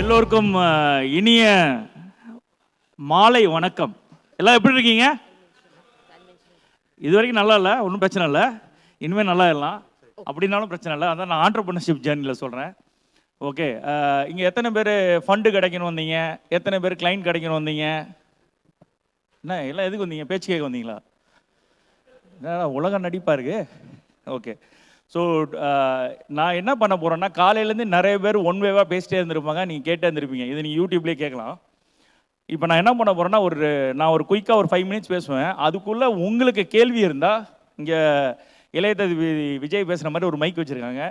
எல்லோருக்கும் இனிய மாலை வணக்கம். எல்லாம் எப்படி இருக்கீங்க? இது வரைக்கும் நல்லா இல்லை ஒன்றும் பிரச்சனை இல்லை. இனிமேல் நல்லா இருக்கலாம். அப்படின்னாலும் பிரச்சனை இல்லை. அதான் நான் ஆண்டர்பிரினர்ஷிப் ஜேர்னியில் சொல்கிறேன் ஓகே இங்கே எத்தனை பேர் ஃபண்டு கிடைக்கணும் வந்தீங்க? எத்தனை பேர் கிளைண்ட் கிடைக்கணும் வந்தீங்க? என்ன எல்லாம் எதுக்கு வந்தீங்க? பேச்சு கேட்க வந்தீங்களா? உலக நடிப்பாக ஓகே ஸோ uh, நான் என்ன பண்ண போகிறேன்னா காலையிலேருந்து நிறைய பேர் ஒன் வேவாக பேசிட்டே இருந்திருப்பாங்க. நீங்கள் கேட்டே இருந்திருப்பீங்க. இது நீங்கள் யூடியூப்லேயே கேட்கலாம். இப்போ நான் என்ன பண்ண போகிறேன்னா ஒரு நான் ஒரு குயிக்காக ஒரு ஃபைவ் மினிட்ஸ் பேசுவேன். அதுக்குள்ளே உங்களுக்கு கேள்வி இருந்தால் இங்கே இளையதளபதி விஜய் பேசுகிற மாதிரி ஒரு மைக் வச்சுருக்காங்க.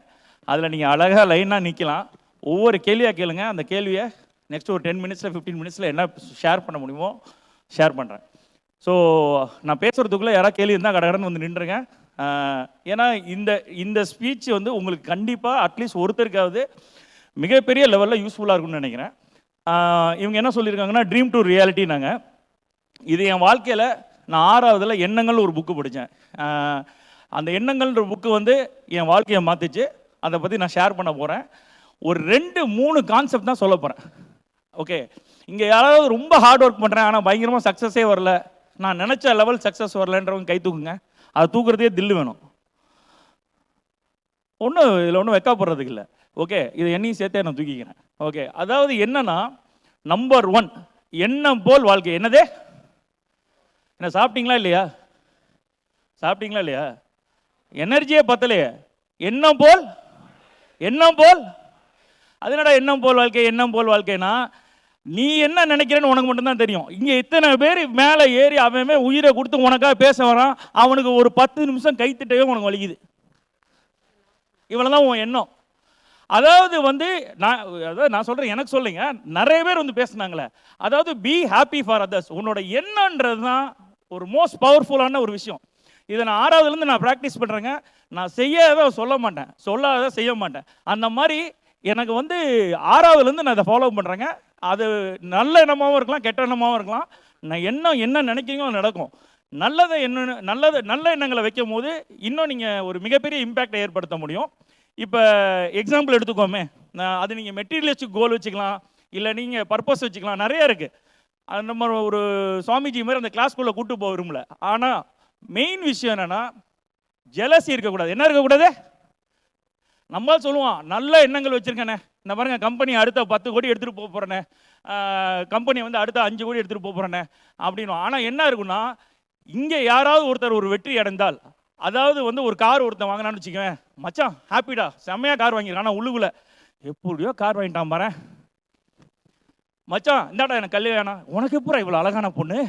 அதில் நீங்கள் அழகாக லைனாக நிற்கலாம் ஒவ்வொரு கேள்வியாக கேளுங்க. அந்த கேள்வியை நெக்ஸ்ட் ஒரு டென் மினிட்ஸில் ஃபிஃப்டீன் மினிட்ஸில் என்ன ஷேர் பண்ண முடியுமோ ஷேர் பண்ணுறேன் ஸோ நான் பேசுகிறதுக்குள்ளே யாராவது கேள்வி இருந்தால் கடகடன்னு வந்து நின்றுருங்க. ஏன்னா இந்த இந்த ஸ்பீச் வந்து உங்களுக்கு கண்டிப்பாக அட்லீஸ்ட் ஒருத்தருக்காவது மிகப்பெரிய லெவலில் யூஸ்ஃபுல்லாக இருக்கும்னு நினைக்கிறேன். இவங்க என்ன சொல்லியிருக்காங்கன்னா ட்ரீம் டு ரியாலிட்டி நாங்கள் இது என் வாழ்க்கையில் நான் ஆறாவதில் எண்ணங்கள் ஒரு புக்கு படித்தேன் அந்த எண்ணங்கள்ன்ற புக்கு வந்து என் வாழ்க்கையை மாற்றிச்சு அதை பற்றி நான் ஷேர் பண்ண போகிறேன் ஒரு ரெண்டு மூணு கான்செப்ட் தான் சொல்ல போகிறேன் ஓகே இங்கே யாராவது ரொம்ப ஹார்ட் ஒர்க் பண்ணுறேன் ஆனால் பயங்கரமாக சக்ஸஸே வரல. நான் நினச்ச லெவல் சக்ஸஸ் வரலன்றவங்க கை தூக்குங்க. அதை தூக்குறதே தில்லு வேணும். ஒன்றும் இதில் ஒன்றும் வெக்கப்படுறதுக்கு இல்லை. ஓகே இதை என்னையும் சேர்த்தே நான் தூக்கிக்கிறேன். ஓகே அதாவது என்னன்னா நம்பர் ஒன் எண்ணம் போல் வாழ்க்கை. என்னதே? என்ன சாப்பிட்டீங்களா இல்லையா? சாப்பிட்டீங்களா இல்லையா? எனர்ஜியே பத்தலையே. எண்ணம் போல்? எண்ணம் போல்? அதனடா எண்ணம் போல் வாழ்க்கை எண்ணம் போல் வாழ்க்கைனா நீ என்ன நினைக்கிறேன்னு உனக்கு மட்டும்தான் தெரியும். இங்கே இத்தனை பேர் மேலே ஏறி அவன் உயிரை கொடுத்து உனக்காக பேச வரான். அவனுக்கு ஒரு பத்து நிமிஷம் கைத்திட்டவே உனக்கு வலிக்குது. இவ்வளோதான் உன் எண்ணம். அதாவது வந்து நான் அதாவது நான் சொல்கிறேன் எனக்கு சொல்லுங்க. நிறைய பேர் வந்து பேசுனாங்களே. அதாவது பி ஹாப்பி ஃபார் அதர்ஸ் உன்னோட எண்ணன்றது தான் ஒரு மோஸ்ட் பவர்ஃபுல்லான ஒரு விஷயம். இதை நான் ஆறாவதுலேருந்து நான் ப்ராக்டிஸ் பண்ணுறேங்க நான் செய்யாத சொல்ல மாட்டேன். சொல்லாத செய்ய மாட்டேன். அந்த மாதிரி எனக்கு வந்து ஆறாவதுலேருந்து நான் இதை ஃபாலோ பண்ணுறேங்க அது நல்ல எண்ணமாகவும் இருக்கலாம் கெட்ட எண்ணமாகவும் இருக்கலாம். நான் எண்ணம் என்ன நினைக்கிறீங்களோ அது நடக்கும். நல்லதை என்ன நல்லது நல்ல எண்ணங்களை வைக்கும் போது இன்னும் நீங்கள் ஒரு மிகப்பெரிய இம்பேக்டை ஏற்படுத்த முடியும். இப்போ எக்ஸாம்பிள் எடுத்துக்கோமே. நான் அது நீங்கள் மெட்டீரியலிஸ்டிக் கோல் வச்சுக்கலாம் இல்லை நீங்கள் பர்பஸ் வச்சுக்கலாம். நிறைய இருக்குது அது நம்ம ஒரு சுவாமிஜி மாதிரி அந்த கிளாஸ்க்குள்ளே கூட்டு போக விரும்பல. ஆனால் மெயின் விஷயம் என்னென்னா ஜெலசி இருக்கக்கூடாது. என்ன இருக்கக்கூடாது? நம்மளால் சொல்லுவான் நல்ல எண்ணங்கள் வச்சிருக்கேனே. இந்த பாருங்க கம்பெனி அடுத்த பத்து கோடி எடுத்துகிட்டு போக போகிறேனே கம்பெனி வந்து அடுத்த அஞ்சு கோடி எடுத்துகிட்டு போக போகிறேனே அப்படின்னு. ஆனால் என்ன இருக்குன்னா இங்கே யாராவது ஒருத்தர் ஒரு வெற்றி அடைந்தால் அதாவது வந்து ஒரு கார் ஒருத்தன் வாங்கினான்னு வச்சுக்கவேன் மச்சான் ஹாப்பிடா செம்மையாக கார் வாங்கியிருக்கான் ஆனால் உள்ளுக்குள்ள எப்படியோ கார் வாங்கிட்டான் பாரு மச்சான் இந்தாடா எனக்கு கல்யாணம். உனக்கு எப்போ இவ்வளோ அழகான பொண்ணு?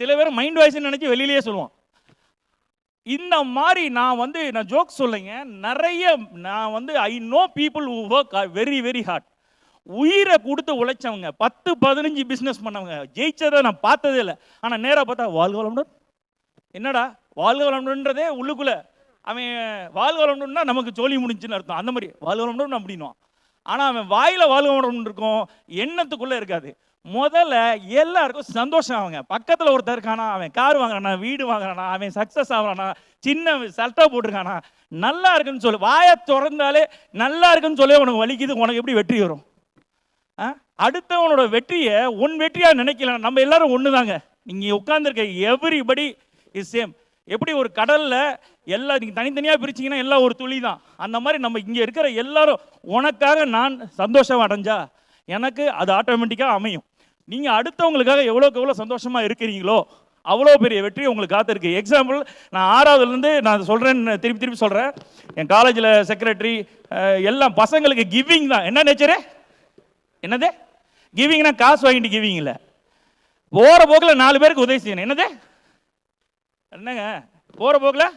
சில பேர் மைண்ட் வாய்ஸ்ன்னு நினச்சி வெளியிலேயே சொல்லுவான். இந்த மாதிரி நான் வந்து நான் ஜோக் சொல்லுங்க நிறைய நான் வந்து I know people work very very hard உயிரை கொடுத்து உழைச்சவங்க பத்து பதினஞ்சு பிஸ்னஸ் பண்ணவங்க ஜெயிச்சதை நான் பார்த்ததே இல்லை. ஆனால் நேராக பார்த்தா வாழ்க வளமுடன். என்னடா? வாழ்க வளமுடன்றதே உள்ளுக்குள்ள. அவன் வாழ்க வளமுடன்னா நமக்கு ஜோலி முடிஞ்சுன்னு அர்த்தம். அந்த மாதிரி வாழ்க வளமுடன் அப்படின்னுவான். ஆனால் அவன் வாயில் வாழ்க வளமுடன் இருக்கும் எண்ணத்துக்குள்ளே இருக்காது. முதல்ல எல்லாருக்கும் சந்தோஷம் அவங்க பக்கத்தில் ஒருத்தர் இருக்கானா அவன் கார் வாங்குறானா வீடு வாங்குறானா அவன் சக்ஸஸ் ஆகுறானா சின்ன சட்டை போட்டிருக்கானா நல்லா இருக்குன்னு சொல்லு. வாயை திறந்தாலே நல்லா இருக்குன்னு சொல்லி உனக்கு வலிக்குது உனக்கு எப்படி வெற்றி வரும்? அடுத்தவனோட வெற்றியை உன் வெற்றியாக நினைக்கல நம்ம எல்லாரும் ஒன்று தாங்க நீங்கள் உட்காந்துருக்க எவ்ரிபடி இஸ் சேம் எப்படி ஒரு கடலில் எல்லா நீங்கள் தனித்தனியாக பிரிச்சீங்கன்னா எல்லாம் ஒரு துளி தான். அந்த மாதிரி நம்ம இங்கே இருக்கிற எல்லாரும் உனக்காக நான் சந்தோஷம் அடைஞ்சா எனக்கு அது ஆட்டோமேட்டிக்காக அமையும். நீங்கள் அடுத்தவங்களுக்காக எவ்வளோக்கு எவ்வளோ சந்தோஷமாக இருக்கிறீங்களோ அவ்வளோ பெரிய வெற்றி உங்களுக்கு காத்திருக்கு. எக்ஸாம்பிள் நான் ஆறாவதுலேருந்து நான் சொல்கிறேன்னு திருப்பி திருப்பி சொல்கிறேன் என் காலேஜில் செக்ரட்டரி எல்லாம் பசங்களுக்கு கிவிங் தான். என்ன நேச்சரு என்னது? கிவிங்னா காசு வாங்கிட்டு கிவிங் இல்லை. போகிற போக்கில் நாலு பேருக்கு உதவி செய்யணும். என்னது? என்னங்க? போகிற போக்கில்?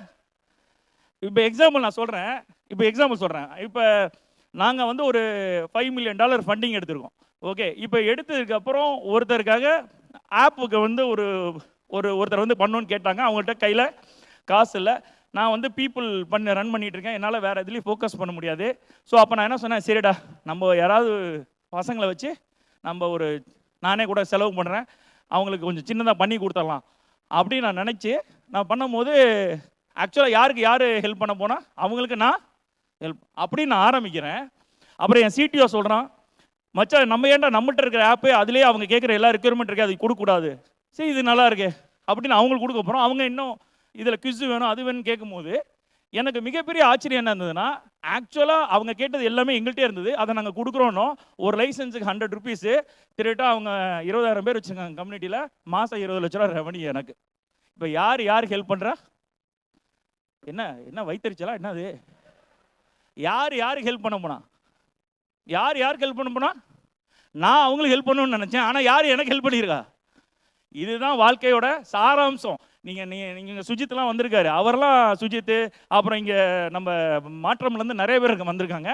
இப்போ எக்ஸாம்பிள் நான் சொல்கிறேன் இப்போ எக்ஸாம்பிள் சொல்கிறேன் இப்போ நாங்கள் வந்து ஒரு ஃபைவ் மில்லியன் டாலர் ஃபண்டிங் எடுத்திருக்கோம். ஓகே இப்போ எடுத்ததுக்கப்புறம் ஒருத்தருக்காக ஆப்புக்கு வந்து ஒரு ஒரு ஒருத்தர் வந்து பண்ணோன்னு கேட்டாங்க. அவங்கள்ட்ட கையில் காசு இல்லை. நான் வந்து பீப்புள் பண்ண ரன் பண்ணிகிட்ருக்கேன் இருக்கேன். என்னால் வேறு எதுலேயும் ஃபோக்கஸ் பண்ண முடியாது. ஸோ அப்போ நான் என்ன சொன்னேன்? சரிடா நம்ம யாராவது பசங்களை வச்சு நம்ம ஒரு நானே கூட செலவு பண்ணுறேன் அவங்களுக்கு கொஞ்சம் சின்னதாக பண்ணி கொடுத்துடலாம். அப்படின்னு நான் நினச்சி நான் பண்ணும்போது ஆக்சுவலாக யாருக்கு யார் ஹெல்ப் பண்ண போனால் அவங்களுக்கு நான் ஹெல்ப் அப்படி நான் ஆரம்பிக்கிறேன். அப்புறம் என் சிடிஓ சொல்கிறான் மச்சான் நம்ம ஏன்டா நம்மகிட்ட இருக்கிற ஆப்பே அதுலேயே அவங்க கேட்குற எல்லா ரெக்யர்மெண்ட் இருக்கே அது கொடுக்கக்கூடாது. சரி இது நல்லா இருக்கே அப்படின்னு அவங்களுக்கு கொடுக்க போகிறோம் அவங்க இன்னும் இதில் குவிஸ் வேணும் அது வேணும்னு கேட்கும்போது எனக்கு மிகப்பெரிய ஆச்சரியம் என்ன இருந்ததுன்னா ஆக்சுவலாக அவங்க கேட்டது எல்லாமே எங்கள்கிட்டே இருந்தது. அதை நாங்கள் கொடுக்குறோன்னோ ஒரு லைசன்ஸுக்கு ஹண்ட்ரட் ருபீஸு திருட்டா அவங்க இருபதாயிரம் பேர் வச்சுருக்காங்க கம்யூனிட்டியில் மாதம் இருபது லட்ச ரூபா ரெவன்யூ எனக்கு. இப்போ யார் யாருக்கு ஹெல்ப் பண்ணுறா என்ன என்ன வைத்தறிச்சலா என்னது? யார் யாருக்கு ஹெல்ப் பண்ண போனா? யார் யாருக்கு ஹெல்ப் பண்ண போனால் நான் அவங்களுக்கு ஹெல்ப் பண்ணணும்னு நினச்சேன். ஆனால் யார் எனக்கு ஹெல்ப் பண்ணியிருக்கா? இதுதான் வாழ்க்கையோட சாராம்சம். நீங்கள் நீ நீங்கள் சுஜித்லாம் வந்திருக்காரு. அவரெல்லாம் சுஜித்து அப்புறம் இங்கே நம்ம மாற்றம்லேருந்து நிறைய பேர் வந்திருக்காங்க.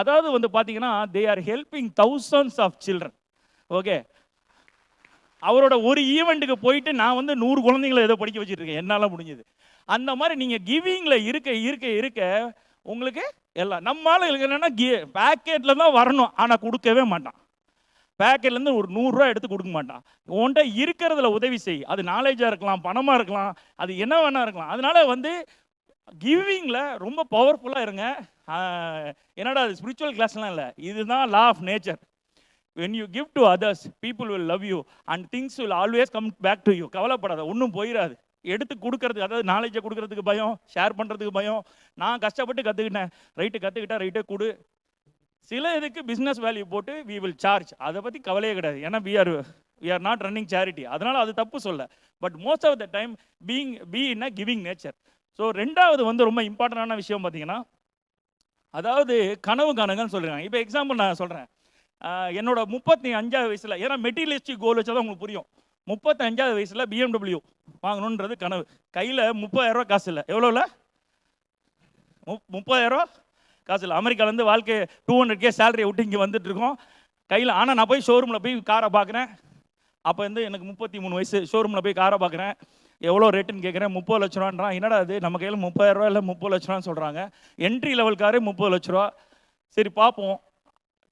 அதாவது வந்து பார்த்தீங்கன்னா they are helping thousands of children okay அவரோட ஒரு ஈவெண்ட்டுக்கு போயிட்டு நான் வந்து நூறு குழந்தைங்களை ஏதோ படிக்க வச்சுருக்கேன் என்னால் முடிஞ்சது. அந்த மாதிரி நீங்கள் கிவிங்கில் இருக்க இருக்க இருக்க உங்களுக்கு எல்லாம் நம்மளால என்னன்னா பேக்கெட்டில் தான் வரணும். ஆனால் கொடுக்கவே மாட்டான். பேக்கெட்லேருந்து ஒரு நூறுரூவா எடுத்து கொடுக்க மாட்டான். உன்கிட்ட இருக்கிறதுல உதவி செய். அது நாலேஜாக இருக்கலாம் பணமாக இருக்கலாம் அது என்ன வேணா இருக்கலாம். அதனால வந்து கிவிங்கில் ரொம்ப பவர்ஃபுல்லாக இருங்க. என்னடா அது ஸ்பிரிச்சுவல் கிளாஸ்லாம் இல்லை. இதுதான் law of nature when you gift to others people will love you and things will always come back to you கவலைப்படாத ஒன்றும் போயிடாது எடுத்து கொடுக்கறதுக்கு அதாவது நாலேஜை கொடுக்கறதுக்கு பயம் ஷேர் பண்ணுறதுக்கு பயம். நான் கஷ்டப்பட்டு கற்றுக்கிட்டேன் ரைட்டு கற்றுக்கிட்டா ரைட்டே கொடு. சில இதுக்கு பிஸ்னஸ் வேல்யூ போட்டு வி வில் சார்ஜ் அதை பற்றி கவலையே கிடையாது. ஏன்னா we are we are not running charity அதனால் அது தப்பு சொல்ல. But most of the time being be in a giving nature so ரெண்டாவது வந்து ரொம்ப இம்பார்ட்டண்டான விஷயம் பார்த்தீங்கன்னா அதாவது கனவு காணுங்கன்னு சொல்கிறாங்க இப்போ எக்ஸாம்பிள் நான் சொல்கிறேன் என்னோட முப்பத்தி அஞ்சாவது வயசில் ஏன்னா மெட்டீரியலிஸ்டிக் கோல் வச்சா தான் உங்களுக்கு புரியும். முப்பத்தஞ்சாவது வயசில் பிஎம்டபிள்யூ வாங்கணுன்றது கனவு. கையில் முப்பதாயிரரூவா காசு இல்லை. எவ்வளோல மு முப்பதாயிரரூவா காசு இல்லை. அமெரிக்காலேருந்து வாழ்க்கை டூ ஹண்ட்ரட் கே சேலரியை விட்டு இங்கே வந்துட்டுருக்கோம் கையில் ஆனால் நான் போய் ஷோரூமில் போய் காரை பார்க்குறேன் அப்போ வந்து எனக்கு முப்பத்தி மூணு வயசு. ஷோரூமில் போய் காரை பார்க்குறேன் எவ்வளோ ரேட்டுன்னு கேட்குறேன் முப்பது லட்ச ரூபான்றான். என்னடா அது நம்ம கையில் முப்பதாயிரரூவா இல்லை முப்பது லட்ச ரூபான்னு சொல்கிறாங்க என்ட்ரி லெவல் காரே முப்பது லட்ச ரூபா. சரி பார்ப்போம்.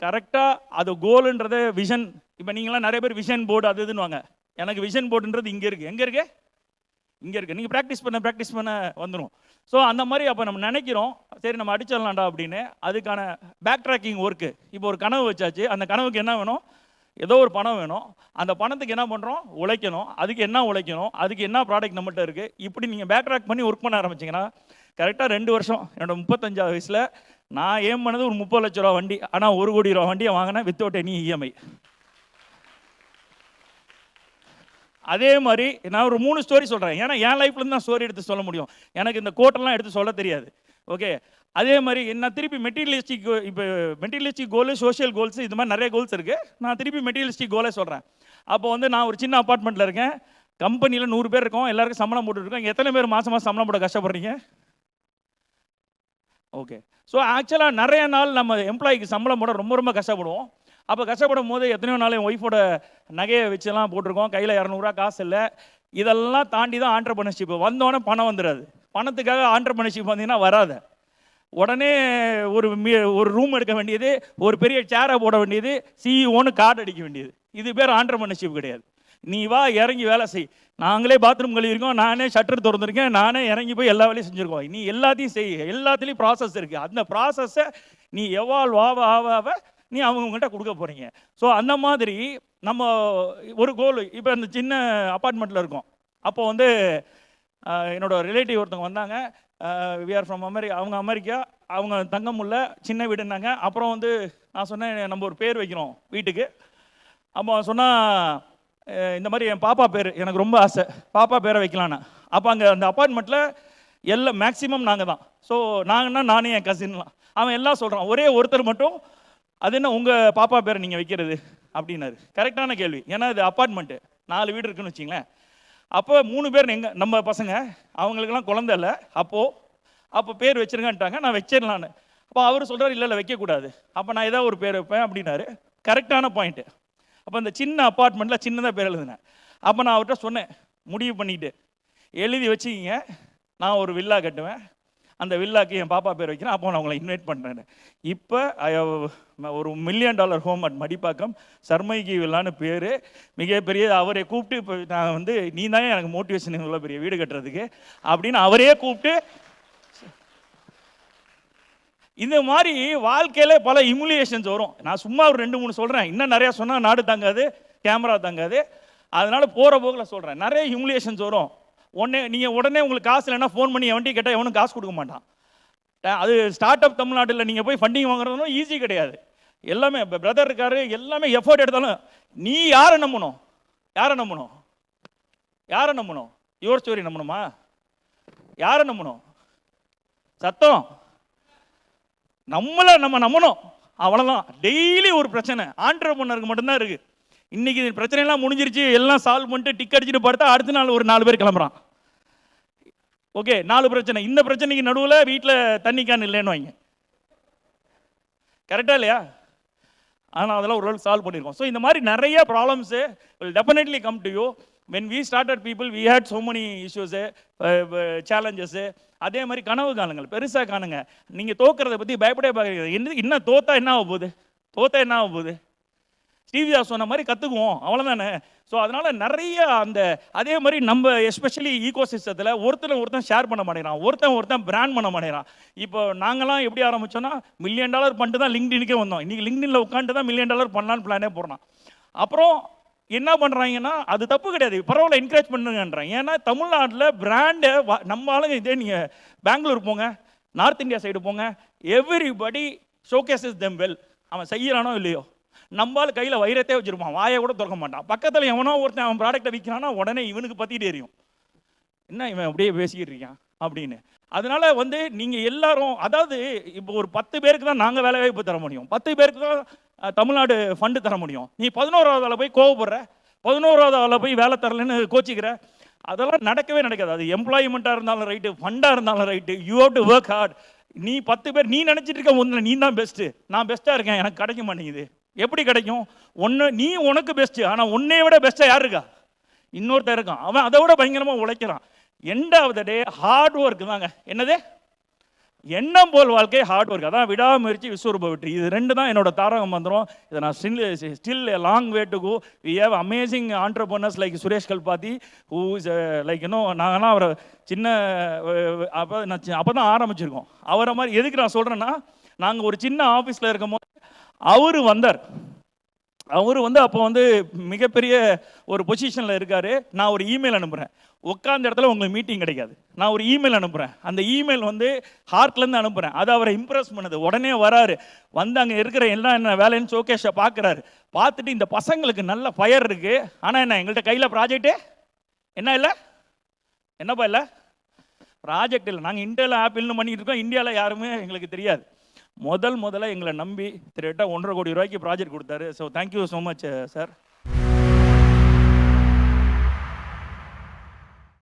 கரெக்டாக அது கோலுன்றத விஷன் இப்போ நீங்களாம் நிறைய பேர் விஷன் போர்டு அது இதுன்னுவாங்க. எனக்கு விஷன் போர்டுன்றது இங்கே இருக்குது எங்கே இருக்கு? இங்கே இருக்குது நீங்கள் ப்ராக்டிஸ் பண்ண ப்ராக்டிஸ் பண்ண வந்துடும் ஸோ அந்த மாதிரி அப்போ நம்ம நினைக்கிறோம். சரி நம்ம அடிச்சிடலாம்டா அப்படின்னு. அதுக்கான பேக் ட்ராக்கிங் ஒர்க்கு இப்போ ஒரு கனவு வச்சாச்சு. அந்த கனவுக்கு என்ன வேணும்? ஏதோ ஒரு பணம் வேணும். அந்த பணத்துக்கு என்ன பண்ணுறோம் உழைக்கணும். அதுக்கு என்ன உழைக்கணும்? அதுக்கு என்ன ப்ராடக்ட் நம்மகிட்ட இருக்குது இப்படி நீங்கள் பேக் ட்ராக் பண்ணி ஒர்க் பண்ண ஆரம்பிச்சிங்கன்னா கரெக்டாக ரெண்டு வருஷம் என்னோட முப்பத்தஞ்சாவது வயசில் நான் ஏம் பண்ணது ஒரு முப்பது லட்ச ரூபா வண்டி. ஆனால் ஒரு கோடி ரூபா வண்டியை வாங்கினேன் வித்தவுட் எனி இஎம்ஐ அதே மாதிரி நான் ஒரு மூணு ஸ்டோரி சொல்கிறேன் ஏன்னா என் லைஃப்லேருந்து தான் ஸ்டோரி எடுத்து சொல்ல முடியும். எனக்கு இந்த கோட்டெல்லாம் எடுத்து சொல்ல தெரியாது. ஓகே அதே மாதிரி நான் திருப்பி மெட்டீரியலிஸ்டிக் இப்போ மெட்டீரியலிஸ்டிக் கோலு சோஷியல் கோல்ஸ் இது மாதிரி நிறைய கோல்ஸ் இருக்குது நான் திருப்பி மெட்டீரியலிஸ்டிக் கோலே சொல்கிறேன் அப்போ வந்து நான் ஒரு சின்ன அப்பார்ட்மெண்ட்டில் இருக்கேன். கம்பெனியில் நூறு பேர் இருக்கோம். எல்லாருக்கும் சம்பளம் போட்டுருக்கோம் எத்தனை பேர் மாதம் மாதம் சம்பளம் போட கஷ்டப்படுறீங்க? ஓகே ஸோ ஆக்சுவலாக நிறைய நாள் நம்ம எம்ப்ளாய்க்கு சம்பளம் போட ரொம்ப ரொம்ப கஷ்டப்படுவோம். அப்போ கஷ்டப்படும் போது எத்தனையோ நாள் என் ஒய்ஃபோட நகையை வச்செல்லாம் போட்டிருக்கோம். கையில் இரநூறுவா காசு இல்லை. இதெல்லாம் தாண்டி தான் ஆண்டர்பனர்ஷிப் வந்தோடனே பணம் வந்துடாது பணத்துக்காக ஆண்டர்பனர்ஷிப் வந்தீங்கன்னா வராது. உடனே ஒரு மீ ஒரு ரூம் எடுக்க வேண்டியது ஒரு பெரிய சேரை போட வேண்டியது சிஇஓன்னு கார்டு அடிக்க வேண்டியது. இது பேர் ஆண்டர்பனர்ஷிப் கிடையாது. நீ வா இறங்கி வேலை செய். நாங்களே பாத்ரூம் கழுவிருக்கோம் நானே ஷட்டர் திறந்திருக்கேன். நானே இறங்கி போய் எல்லா வேலையும் செஞ்சுருக்கோம். நீ எல்லாத்தையும் செய். எல்லாத்துலேயும் ப்ராசஸ் இருக்குது அந்த ப்ராசஸை நீ எவால்வ் ஆவ ஆவ ஆவ நீ அவங்ககிட்ட கொடுக்க போகிறீங்க ஸோ அந்த மாதிரி நம்ம ஒரு கோல் இப்போ இந்த சின்ன அப்பார்ட்மெண்ட்டில் இருக்கோம். அப்போ வந்து என்னோட ரிலேட்டிவ் ஒருத்தவங்க வந்தாங்க. வி ஆர் ஃப்ரம் அமெரிக்கா அவங்க அமெரிக்கா அவங்க தங்கமுல்ல சின்ன வீடுன்னாங்க அப்புறம் வந்து நான் சொன்னேன் நம்ம ஒரு பேர் வைக்கிறோம் வீட்டுக்கு. அப்போ சொன்னால் இந்த மாதிரி என் பாப்பா பேர் எனக்கு ரொம்ப ஆசை. பாப்பா பேரை வைக்கலான்னு அப்போ அங்கே அந்த அப்பார்ட்மெண்ட்டில் எல்லாம் மேக்ஸிமம் நாங்கள் தான் ஸோ நாங்கன்னா நானே என் கசின்லாம் அவன் எல்லாம் சொல்கிறான் ஒரே ஒருத்தர் மட்டும் அது என்ன உங்கள் பாப்பா பேரை நீங்கள் வைக்கிறது? அப்படின்னாரு. கரெக்டான கேள்வி. ஏன்னா இது அப்பார்ட்மெண்ட்டு. நாலு வீடு இருக்குன்னு வச்சிங்களேன் அப்போ மூணு பேர் எங்கள் நம்ம பசங்க அவங்களுக்கெல்லாம் குழந்தை இல்லை. அப்போது அப்போ பேர் வச்சிருங்கன்ட்டாங்க. நான் வச்சிடலான்னு. அப்போ அவர் சொல்கிறார் இல்லை இல்லை வைக்கக்கூடாது. அப்போ நான் ஏதாவது ஒரு பேர் வைப்பேன் அப்படின்னாரு. கரெக்டான பாயிண்ட்டு அப்போ அந்த சின்ன அப்பார்ட்மெண்ட்டில் சின்னதாக பேர் எழுதினேன். அப்போ நான் அவர்கிட்ட சொன்னேன் முடிவு பண்ணிட்டு எழுதி வச்சுக்கிங்க. நான் ஒரு வில்லா கட்டுவேன். அந்த வில்லாக்கு என் பாப்பா பேர் வைக்கிறேன் அப்போ நான் உங்களை இன்வைட் பண்ணுறேன் இப்போ ஒரு million dollar home at Madipakkam சர்மைகி வில்லான்னு பேர். மிகப்பெரிய அவரை கூப்பிட்டு இப்போ நான் வந்து நீ தானே எனக்கு மோட்டிவேஷன் இவ்வளோ பெரிய வீடு கட்டுறதுக்கு? அப்படின்னு அவரே கூப்பிட்டு இந்த மாதிரி வாழ்க்கையில பல இமுலியேஷன்ஸ் வரும். நான் சும்மா ஒரு ரெண்டு மூணு சொல்கிறேன் இன்னும் நிறையா சொன்னால் நாடு தங்காது கேமரா தங்காது. அதனால் போகிற போக்கில் சொல்கிறேன் நிறைய ஹியூமிலியேஷன்ஸ் வரும். உடனே நீங்கள் உடனே உங்களுக்கு காசு இல்லைன்னா ஃபோன் பண்ணி எவன்ட்டி கேட்டால் எவனும் காசு கொடுக்க மாட்டான். அது ஸ்டார்ட் அப் தமிழ்நாட்டில் நீங்கள் போய் ஃபண்டிங் வாங்குறதும் ஈஸி கிடையாது. எல்லாமே இப்போ பிரதர் இருக்காரு எல்லாமே எஃபோர்ட் எடுத்தாலும் நீ யாரை நம்பணும்? யாரை நம்பணும்? யாரை நம்பணும்? யுவர் ஸ்டோரி நம்பணுமா? யாரை நம்பணும்? சத்தம்? நம்மளை நம்ம நம்பணும். அவ்வளோதான் டெய்லி ஒரு பிரச்சனை. ஆண்டர்பனருக்கு மட்டும்தான் இருக்குது இன்னைக்கு பிரச்சனைலாம் பிரச்சனையெல்லாம் முடிஞ்சிருச்சு எல்லாம் சால்வ் பண்ணிட்டு டிக் அடிச்சுட்டு படுத்தா அடுத்த நாள் ஒரு நாலு பேர் கிளம்புறான். ஓகே நாலு பிரச்சனை. இந்த பிரச்சனைக்கு நடுவில் வீட்டில் தண்ணி கேன் இல்லைன்னு வைங்க. கரெக்டா இல்லையா? ஆனால் அதெல்லாம் ஒரு சால்வ் பண்ணியிருக்கோம் ஸோ இந்த மாதிரி நிறைய problems will definitely come to you when we started people we had so many issues challenges அதே மாதிரி கனவு காணுங்கள். பெருசாக காணுங்க. நீங்கள் தோக்கிறத பற்றி பயப்படவே பார்க்குறீங்க என்ன இன்னும் தோத்தா என்ன ஆக போகுது? தோத்தா என்ன ஆக போகுது? ஸ்ரீவிதாஸ் சொன்ன மாதிரி கற்றுக்குவோம் அவ்வளோதானே ஸோ அதனால் நிறைய அந்த அதே மாதிரி நம்ம எஸ்பெஷலி ஈகோ சிஸ்டத்தில் ஒருத்தன் ஒருத்தன் ஷேர் பண்ண மாட்டேங்கிறான். ஒருத்தன் ஒருத்தன் பிராண்ட் பண்ண மாட்டேங்கிறான். இப்போ நாங்களாம் எப்படி ஆரம்பிச்சோன்னா மில்லியன் டாலர் பண்ணிட்டு தான் லிங்க்டினுக்கே வந்தோம். இன்றைக்கி லிங்க்டினில் உட்காந்து தான் மில்லியன் டாலர் பண்ணலான்னு பிளானே போடுறான். அப்புறம் என்ன பண்ணுறாங்கன்னா அது தப்பு கிடையாது. பரவாயில்ல என்கரேஜ் பண்ணுங்கன்றான். ஏன்னா தமிழ்நாட்டில் பிராண்டை நம்ம ஆளுங்க இதே நீங்கள் பெங்களூர் போங்க நார்த் இந்தியா சைடு போங்க எவ்ரிபடி ஷோகேசஸ் தெம் வெல் அவன் செய்கிறானோ இல்லையோ? நம்மால் கையில் வைரத்தே வச்சிருப்பான் வாயை கூட திறக்க மாட்டான். பக்கத்தில் எவனோ ஒருத்தன் அவன் ப்ராடக்ட்டை விற்கிறான்னா உடனே இவனுக்கு பற்றிட்டு எரியும். என்ன இவன் அப்படியே பேசிக்கிட்டு இருக்கான் அப்படின்னு. அதனால வந்து நீங்கள் எல்லாரும் அதாவது இப்போ ஒரு பத்து பேருக்கு தான் நாங்கள் வேலை வாய்ப்பு தர முடியும். பத்து பேருக்கு தான் தமிழ்நாடு ஃபண்டு தர முடியும். நீ பதினோராவது ஆளை போய் கோவப்படுற பதினோராவது ஆளை போய் வேலை தரலன்னு கோச்சிக்கிற அதெல்லாம் நடக்கவே நடக்காது. அது எம்ப்ளாய்மெண்ட்டாக இருந்தாலும் ரைட்டு ஃபண்டாக இருந்தாலும் right you have to work hard நீ பத்து பேர் நீ நினச்சிட்டு இருக்க ஒன்று நீ தான் பெஸ்ட்டு நான் பெஸ்ட்டாக இருக்கேன் எனக்கு கிடைக்க மாட்டேங்குது. எப்படி கிடைக்கும்? ஒன்று நீ உனக்கு பெஸ்ட்டு ஆனால் உன்னை விட பெஸ்ட்டாக யார் இருக்கா? இன்னொருத்தன் இருக்கான். அவன் அதை விட பயங்கரமாக உழைக்கிறான். End of the day hard work தாங்க. என்னது? எண்ணம் போல் வாழ்க்கை ஹார்ட் ஒர்க் அதான் விடாமுயற்சி விஸ்வரூப வெற்றி. இது ரெண்டு தான் என்னோட தாரக மந்திரம். இதை நான் still still long way to go we have amazing entrepreneurs like Suresh Kalpathi who is like இன்னும் நாங்கள்லாம் அவரை சின்ன அப்போ நான் அப்போ தான் ஆரம்பிச்சிருக்கோம். அவரை மாதிரி எதுக்கு நான் சொல்கிறேன்னா நாங்கள் ஒரு சின்ன ஆஃபீஸில் இருக்கும்போது அவர் வந்தார். அவர் வந்து அப்போ வந்து மிகப்பெரிய ஒரு பொசிஷனில் இருக்கார். நான் ஒரு இமெயில் அனுப்புகிறேன் உட்காந்த இடத்துல உங்களுக்கு மீட்டிங் கிடைக்காது. நான் ஒரு இமெயில் அனுப்புகிறேன் அந்த இமெயில் வந்து ஹார்ட்லேருந்து அனுப்புகிறேன் அது அவரை இம்ப்ரெஸ் பண்ணுது. உடனே வராரு. வந்து அங்கே இருக்கிற எல்லாம் என்ன வேலைன்னு ஷோகேஷை பார்க்குறாரு. பார்த்துட்டு இந்த பசங்களுக்கு நல்ல ஃபயர் இருக்குது ஆனால் என்ன எங்கள்கிட்ட கையில் ப்ராஜெக்ட்டு என்ன இல்லை? என்னப்பா இல்லை? ப்ராஜெக்ட் இல்லை. நாங்கள் இன்டெல் ஆப்பிள்னு பண்ணிட்டு இருக்கோம். இந்தியாவில் யாருமே எங்களுக்கு தெரியாது. முதல் முதல்ல எங்களை நம்பி திரு ஒன்றரை கோடி ரூபாய்க்கு ப்ராஜெக்ட் கொடுத்தாரு. So thank you so much sir